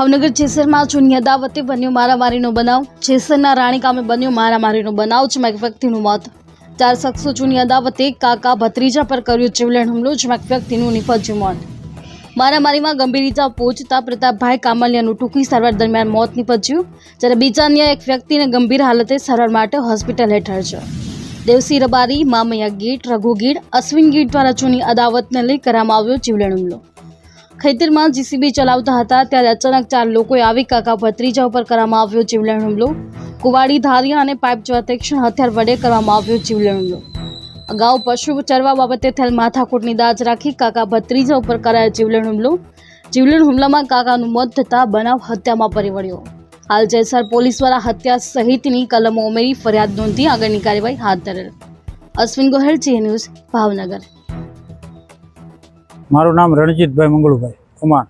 ભાવનગર જેસરમાં જૂની અદાવતે બન્યો મારામારીનો બનાવ. જેસરના રાણી ગામે બન્યો મારામારીનો બનાવ, જેમાં એક વ્યક્તિનું મોત. ચાર શખ્સો જૂની અદાવતે કાકા ભત્રીજા પર કર્યો જીવલેણ હુમલો, જેમાં એક વ્યક્તિનું નિપજ્યું મોત. મારામારીમાં ગંભીર ઇજા પહોંચતા પ્રતાપભાઈ કામલિયાનું ટૂંકી સારવાર દરમિયાન મોત નિપજ્યું. જ્યારે બીજા અન્ય એક વ્યક્તિને ગંભીર હાલતે સારવાર માટે હોસ્પિટલ હેઠળ છે દેવસી રબારી, મામૈયા ગીટ, રઘુ ગીટ, અશ્વિન ગીટ દ્વારા જૂની અદાવતને લઈ કરવામાં આવ્યો જીવલેણ હુમલો. ખેતરમાં જીસીબી ચલાવતા હતા ત્યારે અચાનક ચાર લોકોએ આવી કાકા ભત્રીજા ઉપર કરવામાં આવ્યો જીવલેણ હુમલો. કુવાડી, ધારિયા અને પાઇપ જેવા તીક્ષ્ણ હથિયાર વડે કરવામાં આવ્યો જીવલેણ હુમલો. અગાઉ પશુ ચરવા બાબતે થયેલ માથાકૂટની દાજ રાખી કાકા ભત્રીજા ઉપર કરાયો જીવલેણ હુમલો. જીવલેણ હુમલામાં કાકાનું મોત થતાં બનાવ હત્યામાં પરિવળ્યો. હાલ જેસર પોલીસ દ્વારા હત્યા સહિતની કલમો ઉમેરી ફરિયાદ નોંધી આગળની કાર્યવાહી હાથ ધરેલ. Ashwin Gohel, G news Bhavnagar. મારું નામ રણજીતભાઈ મંગળુભાઈ કુમાર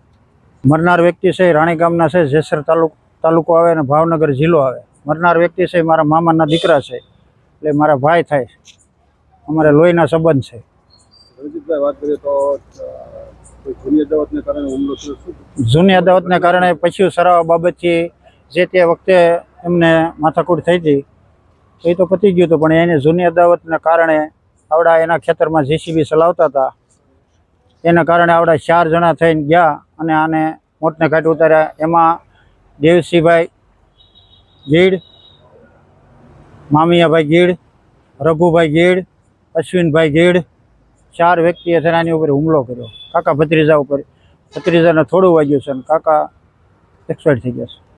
મરનાર વ્યક્તિ છે રાણી ગામના છે જેસર તાલુક તાલુકો આવે અને ભાવનગર જિલ્લો આવે. મરનાર વ્યક્તિ છે મારા મામાના દીકરા છે એટલે મારા ભાઈ થાય અમારે લોહીના સંબંધ છે. રણજીતભાઈ વાત કરીએ તો જૂની અદાવતને કારણે જૂની અદાવતને કારણે પછી સરાવા બાબતથી જે તે વખતે એમને માથાકૂટ થઈ હતી એ તો પતી ગયું હતું. પણ એને જૂની અદાવતને કારણે આવડા એના ખેતરમાં જેસીબી ચલાવતા હતા. એના કારણે આપણે ચાર જણા થઈને ગયા અને આને મોતને ઘાટ ઉતાર્યા. એમાં દેવસિંહભાઈ ગીડ મામિયાભાઈ ગીડ રઘુભાઈ ગીડ અશ્વિનભાઈ ગીડ ચાર વ્યક્તિએ થઈને આની ઉપર હુમલો કર્યો. કાકા ભત્રીજા ઉપર. ભત્રીજાને થોડું વાગ્યું છે અને કાકા એક્સપાયર થઈ ગયા છે.